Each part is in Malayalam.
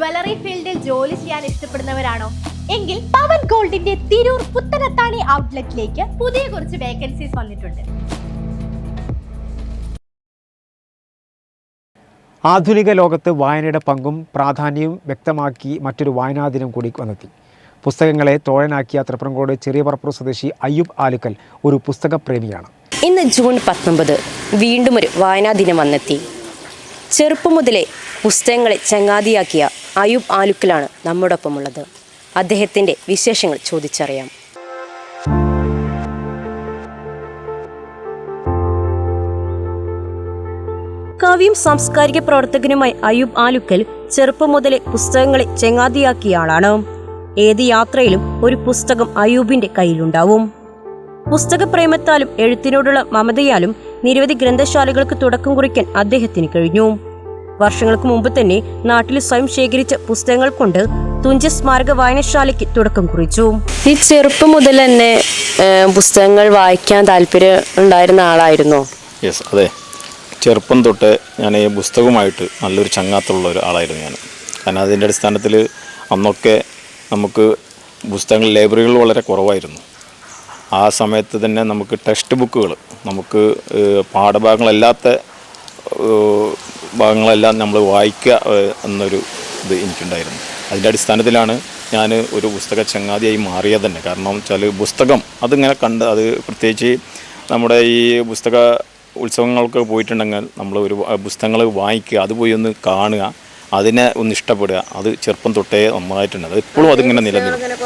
ജ്വല്ലറി ഫീൽഡിൽ ജോലി ചെയ്യാൻ ഇഷ്ടപ്പെടുന്നവരാണോ? എങ്കിൽ പവൻ ഗോൾഡിന്റെ തിരൂർ പുത്തനത്താണി ഔട്ട്ലെറ്റിലേക്ക് പുതിയ കുറച്ച് വേക്കൻസീസ് വന്നിട്ടുണ്ട്. ആധുനിക ലോകത്ത് വായനയുടെ പങ്കും പ്രാധാന്യവും വ്യക്തമാക്കി മറ്റൊരു വായനാ ദിനം കൂടി വന്നെത്തി. പുസ്തകങ്ങളെ തോഴനാക്കിയ തൃപ്രങ്കോട് ചെറിയ പറപ്പൂർ സ്വദേശി അയ്യൂബ് ആലുക്കൽ ഒരു പുസ്തകപ്രേമിയാണ് ഇന്ന് ജൂൺ പത്തൊമ്പത് വീണ്ടും ഒരു വായനാ ദിനം വന്നെത്തി. ചെറുപ്പം മുതലേ പുസ്തകങ്ങളെ ചങ്ങാതിയാക്കിയ അയൂബ് ആലുക്കലാണ് നമ്മോടൊപ്പമുള്ളത്. അദ്ദേഹത്തിന്റെ വിശേഷങ്ങൾ ചോദിച്ചറിയാം. കവിയും സാംസ്കാരിക പ്രവർത്തകനുമായി അയൂബ് ആലുക്കൽ ചെറുപ്പം മുതലേ പുസ്തകങ്ങളെ ചെങ്ങാതിയാക്കിയ ആളാണ്. ഏത് യാത്രയിലും ഒരു പുസ്തകം അയൂബിന്റെ കയ്യിലുണ്ടാവും. പുസ്തകപ്രേമത്താലും എഴുത്തിനോടുള്ള മമതയാലും നിരവധി ഗ്രന്ഥശാലകൾക്ക് തുടക്കം കുറിക്കാൻ അദ്ദേഹത്തിന് കഴിഞ്ഞു. വർഷങ്ങൾക്ക് മുമ്പ് തന്നെ നാട്ടിൽ സ്വയം ശേഖരിച്ച പുസ്തകങ്ങൾ കൊണ്ട് തുഞ്ച സ്മാരക വായനശാലയ്ക്ക് തുടക്കം കുറിച്ചു. ഈ ചെറുപ്പം മുതൽ തന്നെ പുസ്തകങ്ങൾ വായിക്കാൻ താല്പര്യം ഉണ്ടായിരുന്ന ആളായിരുന്നോ. യെസ് അതെ. ചെറുപ്പം തൊട്ട് ഞാൻ ഈ പുസ്തകവുമായിട്ട് നല്ലൊരു ചങ്ങാത്തുള്ള ഒരു ആളായിരുന്നു ഞാൻ. കാരണം അതിന്റെ അടിസ്ഥാനത്തിൽ അന്നൊക്കെ നമുക്ക് പുസ്തകങ്ങൾ ലൈബ്രറികൾ വളരെ കുറവായിരുന്നു. ആ സമയത്ത് തന്നെ നമുക്ക് ടെക്സ്റ്റ് ബുക്കുകൾ നമുക്ക് പാഠഭാഗങ്ങളല്ലാത്ത ഭാഗങ്ങളെല്ലാം നമ്മൾ വായിക്കുക എന്നൊരു ഇത് എനിക്കുണ്ടായിരുന്നു. അതിന്റെ അടിസ്ഥാനത്തിലാണ് ഞാൻ ഒരു പുസ്തക ചങ്ങാതിയായി മാറിയത് തന്നെ. കാരണം വെച്ചാൽ പുസ്തകം അതിങ്ങനെ കണ്ട് അത് പ്രത്യേകിച്ച് നമ്മുടെ ഈ പുസ്തക ഉത്സവങ്ങൾക്ക് പോയിട്ടുണ്ടെങ്കിൽ നമ്മൾ ഒരു പുസ്തകങ്ങൾ വായിക്കുക അത് പോയി ഒന്ന് കാണുക. അതിനെ ഒന്ന് ഇഷ്ടപ്പെടുക. അത് ചെറുപ്പം തൊട്ടേ നന്നായിട്ടുണ്ട്. അത് ഇപ്പോഴും അതിങ്ങനെ നിലനിൽക്കും.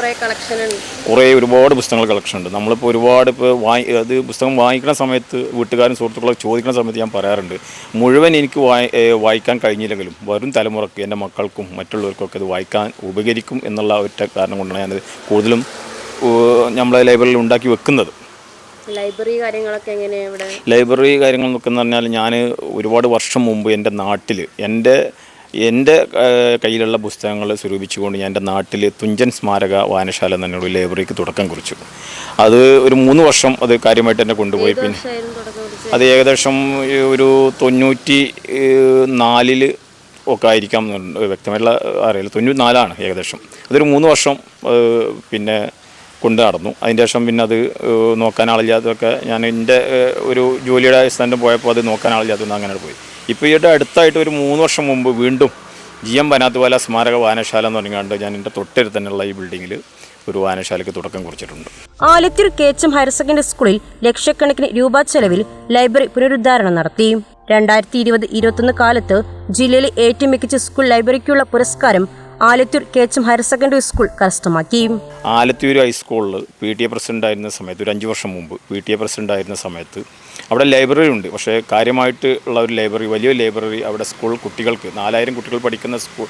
കുറേ ഒരുപാട് പുസ്തകങ്ങൾ കളക്ഷൻ ഉണ്ട്. നമ്മളിപ്പോൾ ഒരുപാട് ഇപ്പോൾ വായി അത് പുസ്തകം വാങ്ങിക്കുന്ന സമയത്ത് വീട്ടുകാരും സുഹൃത്തുക്കളൊക്കെ ചോദിക്കുന്ന സമയത്ത് ഞാൻ പറയാറുണ്ട് മുഴുവൻ എനിക്ക് വായി വായിക്കാൻ കഴിഞ്ഞില്ലെങ്കിലും വരും തലമുറയ്ക്ക് എന്റെ മക്കൾക്കും മറ്റുള്ളവർക്കൊക്കെ അത് വായിക്കാൻ ഉപകരിക്കും എന്നുള്ള ഒറ്റ കാരണം കൊണ്ടാണ് ഞാനത് കൂടുതലും നമ്മളെ ലൈബ്രറിയിൽ ഉണ്ടാക്കി വെക്കുന്നത്. ലൈബ്രറി കാര്യങ്ങളൊക്കെ എങ്ങനെയാണ് ഇവിടെ? ലൈബ്രറി കാര്യങ്ങൾ നോക്കുന്ന പറഞ്ഞാൽ ഞാൻ ഒരുപാട് വർഷം മുമ്പ് എന്റെ നാട്ടിൽ എന്റെ എന്റെ കയ്യിലുള്ള പുസ്തകങ്ങൾ സ്വരൂപിച്ചുകൊണ്ട് ഞാൻ എന്റെ നാട്ടിൽ തുഞ്ചൻ സ്മാരക വായനശാല എന്ന ഒരു ലൈബ്രറിക്ക് തുടക്കം കുറിച്ചു. അത് ഒരു മൂന്ന് വർഷം അത് കാര്യമായിട്ട് എന്നെ കൊണ്ടുപോയി. പിന്നെ അത് ഏകദേശം ഒരു തൊണ്ണൂറ്റി നാലിൽ ഒക്കെ ആയിരിക്കാം വ്യക്തമായിട്ടുള്ള അറിയില്ല. തൊണ്ണൂറ്റി നാലാണ് ഏകദേശം. അതൊരു മൂന്ന് വർഷം പിന്നെ കൊണ്ട് നടന്നു. അതിന്റെ ശേഷം പിന്നെ അത് നോക്കാൻ ആളില്ലാത്തതൊക്കെ ഞാൻ എന്റെ ഒരു ജോലിയുടെ സ്ഥാനം പോയപ്പോൾ അത് നോക്കാൻ ആളില്ലാത്തതുകൊണ്ട് അങ്ങനെ പോയി. ഇപ്പോൾ ഈയിടെ അടുത്തായിട്ട് ഒരു മൂന്ന് വർഷം മുമ്പ് വീണ്ടും ജി എം ബനാത്തുവാല സ്മാരക വായനശാല എന്ന് പറഞ്ഞുകൊണ്ട് ഞാൻ എന്റെ തൊട്ടടുത്ത് തന്നെയുള്ള ഈ ബിൽഡിങ്ങിൽ ഒരു വായനശാലയ്ക്ക് തുടക്കം കുറിച്ചിട്ടുണ്ട്. Alathur K H M higher secondary സ്കൂളിൽ ലക്ഷക്കണക്കിന് രൂപ ചെലവിൽ ലൈബ്രറി പുനരുദ്ധാരണം നടത്തി. രണ്ടായിരത്തി ഇരുപത് ഇരുപത്തൊന്ന് കാലത്ത് ജില്ലയിലെ ഏറ്റവും മികച്ച സ്കൂൾ ലൈബ്രറിക്കുള്ള പുരസ്കാരം Alathur K H M higher secondary school കരസ്ഥമാക്കി. ആലത്തൂർ ഹൈസ്കൂളിൽ പി ടി എ പ്രസിഡന്റ് ആയിരുന്ന സമയത്ത് ഒരു അഞ്ച് വർഷം മുമ്പ് പി ടി എ പ്രസിഡന്റ് ആയിരുന്ന സമയത്ത് അവിടെ ലൈബ്രറി ഉണ്ട്. പക്ഷേ കാര്യമായിട്ട് ഉള്ള ഒരു ലൈബ്രറി വലിയ ലൈബ്രറി അവിടെ സ്കൂൾ കുട്ടികൾക്ക് നാലായിരം കുട്ടികൾ പഠിക്കുന്ന സ്കൂൾ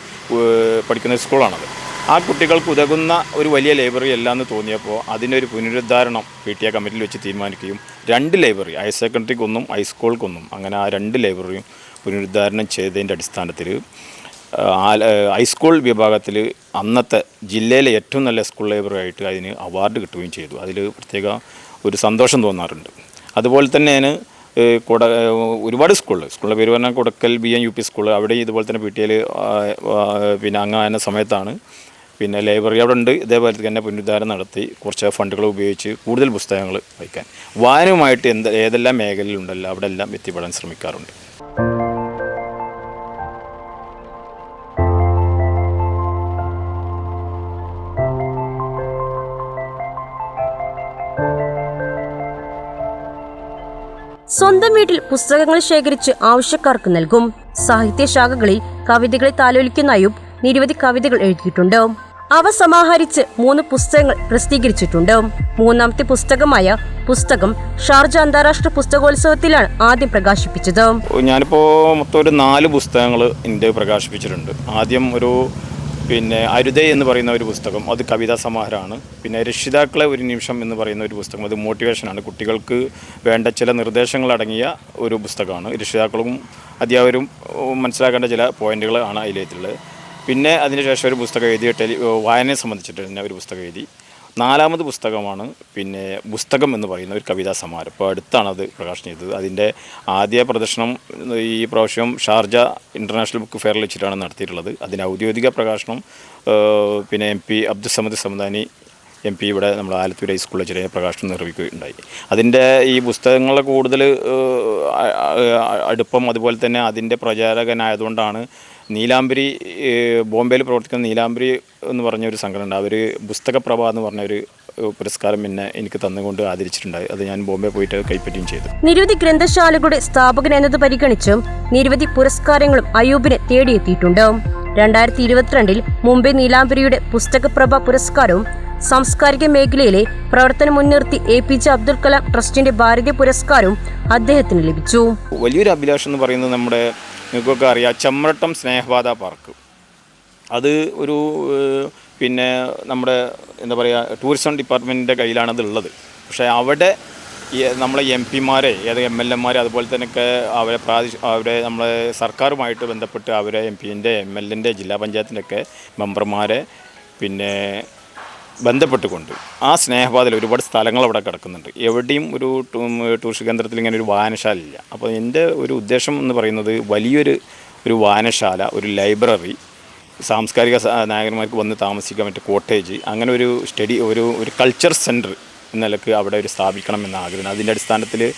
പഠിക്കുന്ന സ്കൂളാണത്. ആ കുട്ടികൾക്ക് ഉതകുന്ന ഒരു വലിയ ലൈബ്രറി അല്ല എന്ന് തോന്നിയപ്പോൾ അതിനൊരു പുനരുദ്ധാരണം പി ടി എ കമ്മിറ്റിയിൽ വെച്ച് തീരുമാനിക്കുകയും രണ്ട് ലൈബ്രറി ഹയർ സെക്കൻഡറിക്കൊന്നും ഹൈസ്കൂൾക്കൊന്നും അങ്ങനെ ആ രണ്ട് ലൈബ്രറിയും പുനരുദ്ധാരണം ചെയ്തതിന്റെ അടിസ്ഥാനത്തിൽ ഹൈസ്കൂൾ വിഭാഗത്തിൽ അന്നത്തെ ജില്ലയിലെ ഏറ്റവും നല്ല സ്കൂൾ ലൈബ്രറി ആയിട്ട് അതിന് അവാർഡ് കിട്ടുകയും ചെയ്തു. അതിൽ പ്രത്യേക ഒരു സന്തോഷം തോന്നാറുണ്ട്. അതുപോലെ തന്നെ ഞാൻ കൊട ഒരുപാട് സ്കൂളിൽ സ്കൂളിന്റെ പേര് പറഞ്ഞാൽ Kodakkal B N U P school അവിടെ ഇതുപോലെ തന്നെ പി ടി എൽ പിന്നെ അങ്ങനെ സമയത്താണ്. പിന്നെ ലൈബ്രറി അവിടെ ഉണ്ട്. ഇതേപോലെ തന്നെ പുനരുദ്ധാരം നടത്തി. കുറച്ച് ഫണ്ടുകൾ ഉപയോഗിച്ച് കൂടുതൽ പുസ്തകങ്ങൾ വായിക്കാൻ. വായനയുമായിട്ട് എന്ത് ഏതെല്ലാം മേഖലയിലുണ്ടല്ലോ അവിടെ എല്ലാം എത്തിപ്പെടാൻ ശ്രമിക്കാറുണ്ട്. സ്വന്തം വീട്ടിൽ പുസ്തകങ്ങൾ ശേഖരിച്ച് ആവശ്യക്കാർക്ക് നൽകും. സാഹിത്യശാഖകളിൽ കവിതകളെ താലോലിക്കുന്ന അയൂബ് നിരവധി കവിതകൾ എഴുതിയിട്ടുണ്ട്. അവ സമാഹരിച്ച് മൂന്ന് പുസ്തകങ്ങൾ പ്രസിദ്ധീകരിച്ചിട്ടുണ്ട്. മൂന്നാമത്തെ പുസ്തകമായ പുസ്തകം ഷാർജ അന്താരാഷ്ട്ര പുസ്തകോത്സവത്തിലാണ് ആദ്യം പ്രകാശിപ്പിച്ചത്. ഞാനിപ്പോൾ മൊത്തം ഒരു നാല് പുസ്തകങ്ങൾ ഇന്ത്യ പ്രകാശിപ്പിച്ചിട്ടുണ്ട്. ആദ്യം ഒരു പിന്നെ അരുതേ എന്ന് പറയുന്ന ഒരു പുസ്തകം അത് കവിതാ സമാഹാരമാണ്. പിന്നെ രക്ഷിതാക്കളെ ഒരു നിമിഷം എന്ന് പറയുന്ന ഒരു പുസ്തകം അത് മോട്ടിവേഷനാണ് കുട്ടികൾക്ക് വേണ്ട ചില നിർദ്ദേശങ്ങൾ അടങ്ങിയ ഒരു പുസ്തകമാണ്. രക്ഷിതാക്കളും അധ്യാപകരും മനസ്സിലാക്കേണ്ട ചില പോയിന്റുകൾ ആണ് അതിലേക്കുള്ളത് പിന്നെ അതിനുശേഷം ഒരു പുസ്തകം എഴുതി ടെലി വായനയെ സംബന്ധിച്ചിട്ട് തന്നെ ഒരു പുസ്തകം എഴുതി. നാലാമത് പുസ്തകമാണ്. പിന്നെ പുസ്തകം എന്ന് പറയുന്ന ഒരു കവിതാ സമാരം ഇപ്പോൾ അടുത്താണ് അത് പ്രകാശനം ചെയ്തത്. അതിന്റെ ആദ്യ പ്രദർശനം ഈ പ്രാവശ്യം ഷാർജ ഇന്റർനാഷണൽ ബുക്ക് ഫെയറിൽ വെച്ചിട്ടാണ് നടത്തിയിട്ടുള്ളത്. അതിന്റെ ഔദ്യോഗിക പ്രകാശനം പിന്നെ M P Abdussamad Samadani M P ഇവിടെ നമ്മൾ ആലത്തൂർ ഹൈസ്കൂളിൽ ചെറിയ പ്രകാശനം നിർവഹിക്കുകയുണ്ടായി. അതിന്റെ ഈ പുസ്തകങ്ങളെ കൂടുതൽ അടുപ്പം അതുപോലെ തന്നെ അതിന്റെ പ്രചാരകനായതുകൊണ്ടാണ് നീലാംബരി ബോംബെയിൽ പ്രവർത്തിക്കുന്ന നീലാംബരി എന്ന് പറഞ്ഞ ഒരു സംഘടന അവർ പുസ്തകപ്രഭ എന്ന് പറഞ്ഞ ഒരു പുരസ്കാരം പിന്നെ എനിക്ക് തന്നുകൊണ്ട് ആദരിച്ചിട്ടുണ്ടായി. അത് ഞാൻ ബോംബെ പോയിട്ട് കൈപ്പറ്റുകയും ചെയ്തു. നിരവധി ഗ്രന്ഥശാലകളുടെ സ്ഥാപകൻ എന്നത് പരിഗണിച്ചും നിരവധി പുരസ്കാരങ്ങളും അയൂബിനെ തേടിയെത്തിയിട്ടുണ്ട്. രണ്ടായിരത്തി ഇരുപത്തിരണ്ടിൽ മുംബൈ നീലാംബരിയുടെ പുസ്തകപ്രഭ പുരസ്കാരവും സാംസ്കാരിക മേഖലയിലെ പ്രവർത്തനം മുൻനിർത്തി A P J Abdul Kalam ട്രസ്റ്റിന്റെ ഭാരതീയ പുരസ്കാരവും അദ്ദേഹത്തിന് ലഭിച്ചു. വലിയൊരു അഭിലാഷം എന്ന് പറയുന്നത് നമ്മുടെ നിങ്ങൾക്കൊക്കെ അറിയാം ചമ്രട്ടം സ്നേഹപാത പാർക്ക്. അത് ഒരു പിന്നെ നമ്മുടെ എന്താ പറയുക ടൂറിസം ഡിപ്പാർട്ട്മെന്റിന്റെ കയ്യിലാണ് അത് ഉള്ളത്. പക്ഷേ അവിടെ നമ്മളെ എം പിമാരെ ഏത് എം എൽ എമാരെ അതുപോലെ തന്നെയൊക്കെ അവരെ പ്രാദേശിക അവരെ നമ്മളെ സർക്കാരുമായിട്ട് ബന്ധപ്പെട്ട് അവരെ എം പിന്റെ എം എൽ എന്റെ ജില്ലാ പഞ്ചായത്തിന്റെയൊക്കെ മെമ്പർമാരെ പിന്നെ ബന്ധപ്പെട്ടുകൊണ്ട് ആ സ്നേഹപാതയിൽ ഒരുപാട് സ്ഥലങ്ങൾ അവിടെ കിടക്കുന്നുണ്ട്. എവിടെയും ഒരു ടൂറിസ്റ്റ് കേന്ദ്രത്തിൽ ഇങ്ങനെ ഒരു വായനശാല ഇല്ല. അപ്പോൾ എന്റെ ഒരു ഉദ്ദേശം എന്ന് പറയുന്നത് വലിയൊരു ഒരു വായനശാല ഒരു ലൈബ്രറി സാംസ്കാരിക നായകന്മാർക്ക് വന്ന് താമസിക്കാൻ പറ്റിയ കോട്ടേജ് അങ്ങനെ ഒരു സ്റ്റഡി ഒരു ഒരു കൾച്ചർ സെന്റർ എന്ന നിലയ്ക്ക് അവിടെ ഒരു സ്ഥാപിക്കണം എന്ന ആഗ്രഹം അതിന്റെ അടിസ്ഥാനത്തിൽ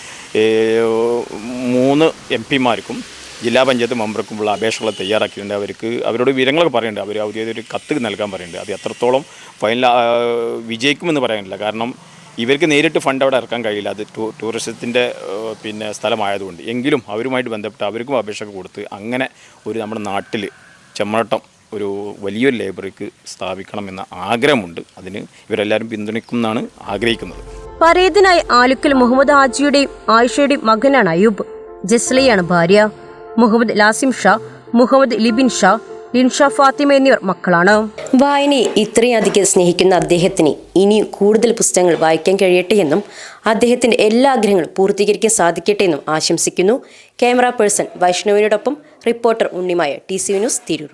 മൂന്ന് എം പിമാർക്കും ജില്ലാ പഞ്ചായത്ത് മെമ്പർക്കുമുള്ള അപേക്ഷകൾ തയ്യാറാക്കിയിട്ടുണ്ട്. അവർക്ക് അവരോട് വിവരങ്ങളൊക്കെ പറയുന്നുണ്ട്. അവർ ഒരു കത്ത് നൽകാൻ പറയുന്നുണ്ട്. അത് എത്രത്തോളം ഫൈനൽ വിജയിക്കുമെന്ന് പറയാനില്ല. കാരണം ഇവർക്ക് നേരിട്ട് ഫണ്ട് അവിടെ ഇറക്കാൻ കഴിയില്ല. അത് ടൂ ടൂറിസത്തിന്റെ പിന്നെ സ്ഥലമായതുകൊണ്ട്. എങ്കിലും അവരുമായിട്ട് ബന്ധപ്പെട്ട് അവർക്കും അപേക്ഷ കൊടുത്ത് അങ്ങനെ ഒരു നമ്മുടെ നാട്ടിൽ ചെമ്മട്ടം ഒരു വലിയൊരു ലൈബ്രറിക്ക് സ്ഥാപിക്കണമെന്ന ആഗ്രഹമുണ്ട്. അതിന് ഇവരെല്ലാവരും പിന്തുണയ്ക്കുമെന്നാണ് ആഗ്രഹിക്കുന്നത്. പരേതനായി ആലുക്കൽ മുഹമ്മദ് ഹാജിയുടെയും ആയിഷയുടെയും മകനാണ് അയൂബ് ജസ്ലയാണ് ഭാര്യ. മുഹമ്മദ് ലാസിം ഷാ മുഹമ്മദ് ലിബിൻ ഷാ ലിൻഷാ ഫാത്തിമ എന്നിവർ മക്കളാണ്. വായനയെ ഇത്രയധികം സ്നേഹിക്കുന്ന അദ്ദേഹത്തിന് ഇനി കൂടുതൽ പുസ്തകങ്ങൾ വായിക്കാൻ കഴിയട്ടെ എന്നും അദ്ദേഹത്തിന്റെ എല്ലാ ആഗ്രഹങ്ങളും പൂർത്തീകരിക്കാൻ സാധിക്കട്ടെ എന്നും ആശംസിക്കുന്നു. Camera person വൈഷ്ണവിനോടൊപ്പം reporter Unnimaya T C news Tirur.